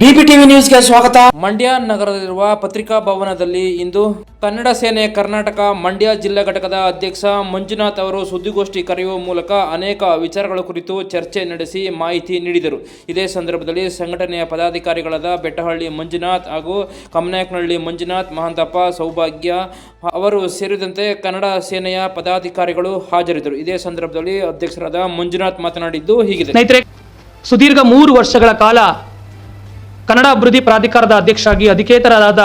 TV ನ್ಯೂಸ್ಗೆ ಸ್ವಾಗತ. ಮಂಡ್ಯ ನಗರದಲ್ಲಿರುವ ಪತ್ರಿಕಾ ಭವನದಲ್ಲಿ ಇಂದು ಕನ್ನಡ ಸೇನೆ ಕರ್ನಾಟಕ ಮಂಡ್ಯ ಜಿಲ್ಲಾ ಘಟಕದ ಅಧ್ಯಕ್ಷ ಮಂಜುನಾಥ್ ಅವರು ಸುದ್ದಿಗೋಷ್ಠಿ ಕರೆಯುವ ಮೂಲಕ ಅನೇಕ ವಿಚಾರಗಳ ಕುರಿತು ಚರ್ಚೆ ನಡೆಸಿ ಮಾಹಿತಿ ನೀಡಿದರು. ಇದೇ ಸಂದರ್ಭದಲ್ಲಿ ಸಂಘಟನೆಯ ಪದಾಧಿಕಾರಿಗಳಾದ ಬೆಟ್ಟಹಳ್ಳಿ ಮಂಜುನಾಥ್ ಹಾಗೂ ಕಮನಾಯಕನಹಳ್ಳಿ ಮಂಜುನಾಥ್ ಮಹಾಂತಪ್ಪ ಸೌಭಾಗ್ಯ ಅವರು ಸೇರಿದಂತೆ ಕನ್ನಡ ಸೇನೆಯ ಪದಾಧಿಕಾರಿಗಳು ಹಾಜರಿದ್ದರು. ಇದೇ ಸಂದರ್ಭದಲ್ಲಿ ಅಧ್ಯಕ್ಷರಾದ ಮಂಜುನಾಥ್ ಮಾತನಾಡಿದ್ದು ಹೀಗಿದೆ. ಸ್ನೇಹಿತರೆ ಸುದೀರ್ಘ ಮೂರು ವರ್ಷಗಳ ಕಾಲ ಕನ್ನಡ ಅಭಿವೃದ್ಧಿ ಪ್ರಾಧಿಕಾರದ ಅಧ್ಯಕ್ಷರಾಗಿ ಅಧಿಕೇತರಾದ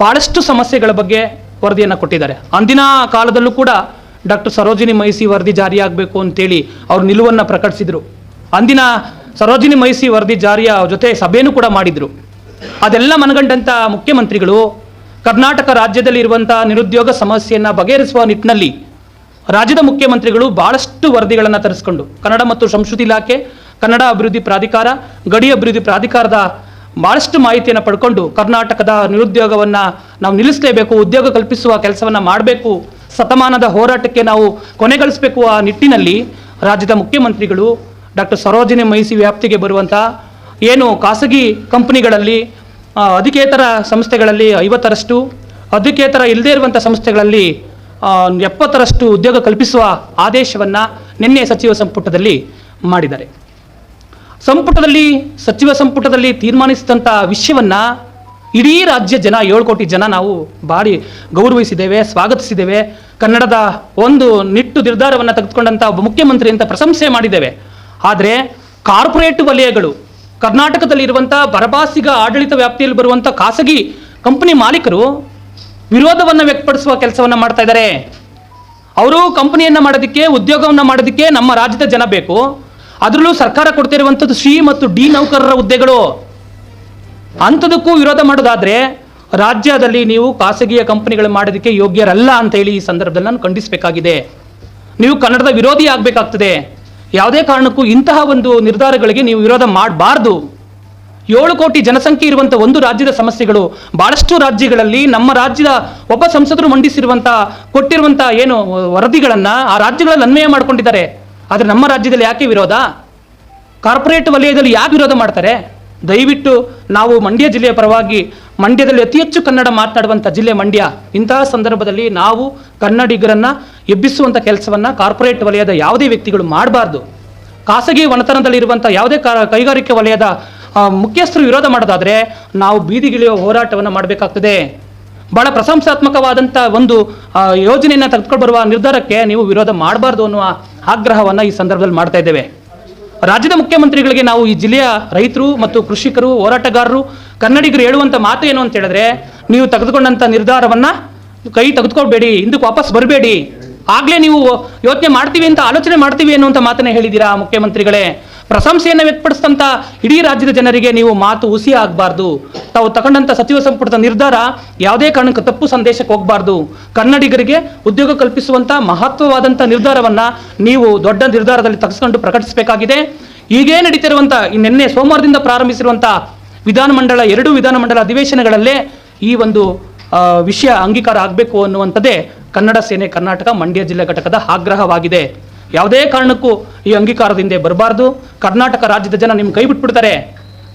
ಭಾಳಷ್ಟು ಸಮಸ್ಯೆಗಳ ಬಗ್ಗೆ ವರದಿಯನ್ನು ಕೊಟ್ಟಿದ್ದಾರೆ. ಅಂದಿನ ಕಾಲದಲ್ಲೂ ಕೂಡ ಡಾಕ್ಟರ್ ಸರೋಜಿನಿ ಮೈಸಿ ವರದಿ ಜಾರಿಯಾಗಬೇಕು ಅಂತೇಳಿ ಅವರು ನಿಲುವನ್ನು ಪ್ರಕಟಿಸಿದರು. ಅಂದಿನ ಸರೋಜಿನಿ ಮೈಸಿ ವರದಿ ಜಾರಿಯ ಜೊತೆ ಸಭೆಯೂ ಕೂಡ ಮಾಡಿದರು. ಅದೆಲ್ಲ ಮನಗಂಡಂಥ ಮುಖ್ಯಮಂತ್ರಿಗಳು ಕರ್ನಾಟಕ ರಾಜ್ಯದಲ್ಲಿ ಇರುವಂಥ ನಿರುದ್ಯೋಗ ಸಮಸ್ಯೆಯನ್ನು ಬಗೆಹರಿಸುವ ನಿಟ್ಟಿನಲ್ಲಿ ರಾಜ್ಯದ ಮುಖ್ಯಮಂತ್ರಿಗಳು ಬಹಳಷ್ಟು ವರದಿಗಳನ್ನು ತರಿಸ್ಕೊಂಡು ಕನ್ನಡ ಮತ್ತು ಸಂಸ್ಕೃತಿ ಇಲಾಖೆ ಕನ್ನಡ ಅಭಿವೃದ್ಧಿ ಪ್ರಾಧಿಕಾರ, ಗಡಿ ಅಭಿವೃದ್ಧಿ ಪ್ರಾಧಿಕಾರದ ಭಾಳಷ್ಟು ಮಾಹಿತಿಯನ್ನು ಪಡ್ಕೊಂಡು ಕರ್ನಾಟಕದ ನಿರುದ್ಯೋಗವನ್ನು ನಾವು ನಿಲ್ಲಿಸಲೇಬೇಕು, ಉದ್ಯೋಗ ಕಲ್ಪಿಸುವ ಕೆಲಸವನ್ನು ಮಾಡಬೇಕು, ಶತಮಾನದ ಹೋರಾಟಕ್ಕೆ ನಾವು ಕೊನೆಗಳಿಸಬೇಕು ಆ ನಿಟ್ಟಿನಲ್ಲಿ ರಾಜ್ಯದ ಮುಖ್ಯಮಂತ್ರಿಗಳು ಡಾಕ್ಟರ್ ಸರೋಜಿನಿ ಮಹಿಸಿ ವ್ಯಾಪ್ತಿಗೆ ಬರುವಂಥ ಏನು ಖಾಸಗಿ ಕಂಪನಿಗಳಲ್ಲಿ ಅಧಿಕೇತರ ಸಂಸ್ಥೆಗಳಲ್ಲಿ ಐವತ್ತರಷ್ಟು, ಅಧಿಕೇತರ ಇಲ್ಲದೇ ಇರುವಂಥ ಸಂಸ್ಥೆಗಳಲ್ಲಿ ಎಪ್ಪತ್ತರಷ್ಟು ಉದ್ಯೋಗ ಕಲ್ಪಿಸುವ ಆದೇಶವನ್ನು ನಿನ್ನೆ ಸಚಿವ ಸಂಪುಟದಲ್ಲಿ ಮಾಡಿದ್ದಾರೆ. ಸಂಪುಟದಲ್ಲಿ, ಸಚಿವ ಸಂಪುಟದಲ್ಲಿ ತೀರ್ಮಾನಿಸಿದಂಥ ವಿಷಯವನ್ನು ಇಡೀ ರಾಜ್ಯ ಜನ, ಏಳು ಕೋಟಿ ಜನ ನಾವು ಭಾರಿ ಗೌರವಿಸಿದ್ದೇವೆ, ಸ್ವಾಗತಿಸಿದ್ದೇವೆ. ಕನ್ನಡದ ಒಂದು ನಿಟ್ಟು ನಿರ್ಧಾರವನ್ನು ತೆಗೆದುಕೊಂಡಂಥ ಒಬ್ಬ ಮುಖ್ಯಮಂತ್ರಿ ಅಂತ ಪ್ರಶಂಸೆ ಮಾಡಿದ್ದೇವೆ. ಆದರೆ ಕಾರ್ಪೊರೇಟ್ ವಲಯಗಳು ಕರ್ನಾಟಕದಲ್ಲಿರುವಂಥ ಬರಬಾಸಿಗ ಆಡಳಿತ ವ್ಯಾಪ್ತಿಯಲ್ಲಿ ಬರುವಂಥ ಖಾಸಗಿ ಕಂಪನಿ ಮಾಲೀಕರು ವಿರೋಧವನ್ನು ವ್ಯಕ್ತಪಡಿಸುವ ಕೆಲಸವನ್ನು ಮಾಡ್ತಾ ಇದ್ದಾರೆ ಅವರು ಕಂಪನಿಯನ್ನು ಮಾಡೋದಕ್ಕೆ, ಉದ್ಯೋಗವನ್ನು ಮಾಡೋದಕ್ಕೆ ನಮ್ಮ ರಾಜ್ಯದ ಜನ ಬೇಕು. ಅದರಲ್ಲೂ ಸರ್ಕಾರ ಕೊಡ್ತಿರುವಂಥದ್ದು ಶ್ರೀ ಮತ್ತು ಡಿ ನೌಕರರ ಹುದ್ದೆಗಳು. ಅಂಥದಕ್ಕೂ ವಿರೋಧ ಮಾಡೋದಾದ್ರೆ ರಾಜ್ಯದಲ್ಲಿ ನೀವು ಖಾಸಗಿಯ ಕಂಪನಿಗಳು ಮಾಡೋದಕ್ಕೆ ಯೋಗ್ಯರಲ್ಲ ಅಂತ ಹೇಳಿ ಈ ಸಂದರ್ಭದಲ್ಲಿ ನಾನು ಖಂಡಿಸಬೇಕಾಗಿದೆ. ನೀವು ಕನ್ನಡದ ವಿರೋಧಿ ಆಗಬೇಕಾಗ್ತದೆ. ಯಾವುದೇ ಕಾರಣಕ್ಕೂ ಇಂತಹ ಒಂದು ನಿರ್ಧಾರಗಳಿಗೆ ನೀವು ವಿರೋಧ ಮಾಡಬಾರ್ದು. ಏಳು ಕೋಟಿ ಜನಸಂಖ್ಯೆ ಇರುವಂಥ ಒಂದು ರಾಜ್ಯದ ಸಮಸ್ಯೆಗಳು ಬಹಳಷ್ಟು ರಾಜ್ಯಗಳಲ್ಲಿ ನಮ್ಮ ರಾಜ್ಯದ ಒಬ್ಬ ಸಂಸದರು ಮಂಡಿಸಿರುವಂಥ ಕೊಟ್ಟಿರುವಂಥ ಏನು ವರದಿಗಳನ್ನು ಆ ರಾಜ್ಯಗಳಲ್ಲಿ ಅನ್ವಯ ಮಾಡ್ಕೊಂಡಿದ್ದಾರೆ. ಆದರೆ ನಮ್ಮ ರಾಜ್ಯದಲ್ಲಿ ಯಾಕೆ ವಿರೋಧ? ಕಾರ್ಪೊರೇಟ್ ವಲಯದಲ್ಲಿ ಯಾಕೆ ವಿರೋಧ ಮಾಡ್ತಾರೆ? ದಯವಿಟ್ಟು ನಾವು ಮಂಡ್ಯ ಜಿಲ್ಲೆಯ ಪರವಾಗಿ ಮಂಡ್ಯದಲ್ಲಿ ಅತಿ ಹೆಚ್ಚು ಕನ್ನಡ ಮಾತನಾಡುವಂಥ ಜಿಲ್ಲೆ ಮಂಡ್ಯ. ಇಂತಹ ಸಂದರ್ಭದಲ್ಲಿ ನಾವು ಕನ್ನಡಿಗರನ್ನು ಎಬ್ಬಿಸುವಂಥ ಕೆಲಸವನ್ನು ಕಾರ್ಪೊರೇಟ್ ವಲಯದ ಯಾವುದೇ ವ್ಯಕ್ತಿಗಳು ಮಾಡಬಾರ್ದು. ಖಾಸಗಿ ಒಣತನದಲ್ಲಿರುವಂಥ ಯಾವುದೇ ಕೈಗಾರಿಕೆ ವಲಯದ ಮುಖ್ಯಸ್ಥರು ವಿರೋಧ ಮಾಡೋದಾದರೆ ನಾವು ಬೀದಿಗಿಳಿಯುವ ಹೋರಾಟವನ್ನು ಮಾಡಬೇಕಾಗ್ತದೆ. ಬಹಳ ಪ್ರಶಂಸಾತ್ಮಕವಾದಂಥ ಒಂದು ಯೋಜನೆಯನ್ನು ತೆಗೆದುಕೊಂಡು ಬರುವ ನಿರ್ಧಾರಕ್ಕೆ ನೀವು ವಿರೋಧ ಮಾಡಬಾರ್ದು ಅನ್ನುವ ಆಗ್ರಹವನ್ನು ಈ ಸಂದರ್ಭದಲ್ಲಿ ಮಾಡ್ತಾ ಇದ್ದೇವೆ. ರಾಜ್ಯದ ಮುಖ್ಯಮಂತ್ರಿಗಳಿಗೆ ನಾವು ಈ ಜಿಲ್ಲೆಯ ರೈತರು ಮತ್ತು ಕೃಷಿಕರು, ಹೋರಾಟಗಾರರು, ಕನ್ನಡಿಗರು ಹೇಳುವಂಥ ಮಾತು ಏನು ಅಂತ ಹೇಳಿದ್ರೆ, ನೀವು ತೆಗೆದುಕೊಂಡಂಥ ನಿರ್ಧಾರವನ್ನು ಕೈ ತೆಗೆದುಕೊಳ್ಬೇಡಿ, ಹಿಂದಕ್ಕೆ ವಾಪಸ್ ಬರಬೇಡಿ. ಆಗಲೇ ನೀವು ಯೋಚನೆ ಮಾಡ್ತೀವಿ ಅಂತ, ಆಲೋಚನೆ ಮಾಡ್ತೀವಿ ಅನ್ನುವಂಥ ಮಾತನ್ನೇ ಹೇಳಿದ್ದೀರಾ ಮುಖ್ಯಮಂತ್ರಿಗಳೇ. ಪ್ರಶಂಸೆಯನ್ನು ವ್ಯಕ್ತಪಡಿಸಿದಂಥ ಇಡೀ ರಾಜ್ಯದ ಜನರಿಗೆ ನೀವು ಮಾತು ಹುಸಿ ಆಗಬಾರ್ದು. ತಾವು ತಗೊಂಡಂಥ ಸಚಿವ ಸಂಪುಟದ ನಿರ್ಧಾರ ಯಾವುದೇ ಕಾರಣಕ್ಕೂ ತಪ್ಪು ಸಂದೇಶಕ್ಕೆ ಹೋಗಬಾರ್ದು. ಕನ್ನಡಿಗರಿಗೆ ಉದ್ಯೋಗ ಕಲ್ಪಿಸುವಂಥ ಮಹತ್ವವಾದಂಥ ನಿರ್ಧಾರವನ್ನು ನೀವು ದೊಡ್ಡ ನಿರ್ಧಾರದಲ್ಲಿ ತೆಗೆದುಕೊಂಡು ಪ್ರಕಟಿಸಬೇಕಾಗಿದೆ. ಈಗೇ ನಡೀತಿರುವಂಥ ನಿನ್ನೆ ಸೋಮವಾರದಿಂದ ಪ್ರಾರಂಭಿಸಿರುವಂಥ ವಿಧಾನಮಂಡಲ, ಎರಡು ವಿಧಾನಮಂಡಲ ಅಧಿವೇಶನಗಳಲ್ಲೇ ಈ ಒಂದು ವಿಷಯ ಅಂಗೀಕಾರ ಆಗಬೇಕು ಅನ್ನುವಂಥದ್ದೇ ಕನ್ನಡ ಸೇನೆ ಕರ್ನಾಟಕ ಮಂಡ್ಯ ಜಿಲ್ಲೆ ಘಟಕದ ಆಗ್ರಹವಾಗಿದೆ. ಯಾವುದೇ ಕಾರಣಕ್ಕೂ ಈ ಅಂಗೀಕಾರದ ಹಿಂದೆ ಬರಬಾರ್ದು. ಕರ್ನಾಟಕ ರಾಜ್ಯದ ಜನ ನಿಮ್ಮ ಕೈ ಬಿಟ್ಬಿಡ್ತಾರೆ.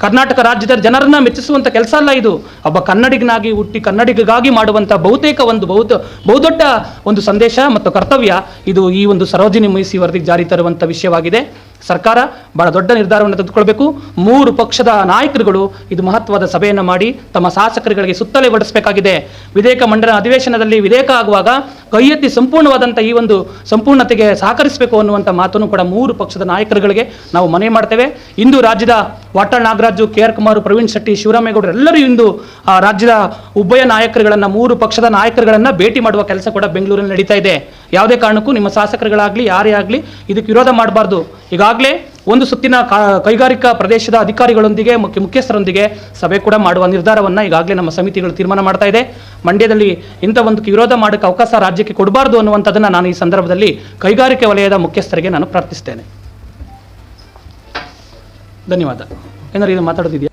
ಕರ್ನಾಟಕ ರಾಜ್ಯದ ಜನರನ್ನ ಮೆಚ್ಚಿಸುವಂಥ ಕೆಲಸ ಅಲ್ಲ ಇದು. ಒಬ್ಬ ಕನ್ನಡಿಗನಾಗಿ ಹುಟ್ಟಿ ಕನ್ನಡಿಗಗಾಗಿ ಮಾಡುವಂಥ ಬಹುತೇಕ ಒಂದು ಬಹುತ, ಬಹುದೊಡ್ಡ ಒಂದು ಸಂದೇಶ ಮತ್ತು ಕರ್ತವ್ಯ ಇದು ಈ ಒಂದು ಸರೋಜಿನಿ ಮೈಸಿ ವರದಿಗೆ ಜಾರಿ ತರುವಂಥ ವಿಷಯವಾಗಿದೆ. ಸರ್ಕಾರ ಬಹಳ ದೊಡ್ಡ ನಿರ್ಧಾರವನ್ನು ತೆಗೆದುಕೊಳ್ಬೇಕು. ಮೂರು ಪಕ್ಷದ ನಾಯಕರುಗಳು ಇದು ಮಹತ್ವದ ಸಭೆಯನ್ನು ಮಾಡಿ ತಮ್ಮ ಶಾಸಕರುಗಳಿಗೆ ಸುತ್ತಲೇ ಹೊಡಿಸಬೇಕಾಗಿದೆ ವಿಧೇಯಕ ಮಂಡಲ ಅಧಿವೇಶನದಲ್ಲಿ ವಿಧೇಯಕ ಆಗುವಾಗ ಕೈ ಎತ್ತಿ ಸಂಪೂರ್ಣವಾದಂಥ ಈ ಒಂದು ಸಂಪೂರ್ಣತೆಗೆ ಸಹಕರಿಸಬೇಕು ಅನ್ನುವಂಥ ಮಾತನ್ನು ಕೂಡ ಮೂರು ಪಕ್ಷದ ನಾಯಕರುಗಳಿಗೆ ನಾವು ಮನವಿ ಮಾಡ್ತೇವೆ. ಇಂದು ರಾಜ್ಯದ ವಾಟಾಳ್ ನಾಗರಾಜು ಕೆ ಆರ್ ಕುಮಾರ್ ಪ್ರವೀಣ್ ಶೆಟ್ಟಿ ಶಿವರಾಮೇಗೌಡರು ಎಲ್ಲರೂ ಇಂದು ಆ, ರಾಜ್ಯದ ಉಭಯ ನಾಯಕರುಗಳನ್ನು ಮೂರು ಪಕ್ಷದ ನಾಯಕರುಗಳನ್ನು ಭೇಟಿ ಮಾಡುವ ಕೆಲಸ ಕೂಡ ಬೆಂಗಳೂರಿನಲ್ಲಿ ನಡೀತಾ ಇದೆ. ಯಾವುದೇ ಕಾರಣಕ್ಕೂ ನಿಮ್ಮ ಶಾಸಕರುಗಳಾಗಲಿ ಯಾರೇ ಆಗಲಿ ಇದಕ್ಕೆ ವಿರೋಧ ಮಾಡಬಾರ್ದು. ಈಗಾಗಲೇ ಒಂದು ಸುತ್ತಿನ ಕೈಗಾರಿಕಾ ಪ್ರದೇಶದ ಅಧಿಕಾರಿಗಳೊಂದಿಗೆ, ಮುಖ್ಯ ಮುಖ್ಯಸ್ಥರೊಂದಿಗೆ ಸಭೆ ಕೂಡ ಮಾಡುವ ನಿರ್ಧಾರವನ್ನು ಈಗಾಗಲೇ ನಮ್ಮ ಸಮಿತಿಗಳು ತೀರ್ಮಾನ ಮಾಡ್ತಾ ಇದೆ. ಮಂಡ್ಯದಲ್ಲಿ ಇಂಥ ಒಂದು ವಿರೋಧ ಮಾಡೋಕ್ಕೆ ಅವಕಾಶ ರಾಜ್ಯಕ್ಕೆ ಕೊಡಬಾರ್ದು ಅನ್ನುವಂಥದ್ದನ್ನು ನಾನು ಈ ಸಂದರ್ಭದಲ್ಲಿ ಕೈಗಾರಿಕೆ ವಲಯದ ಮುಖ್ಯಸ್ಥರಿಗೆ ನಾನು ಪ್ರಾರ್ಥಿಸ್ತೇನೆ. ಧನ್ಯವಾದ. ಏನಾದ್ರೂ ಇದು ಮಾತಾಡೋದಿದೆಯಾ?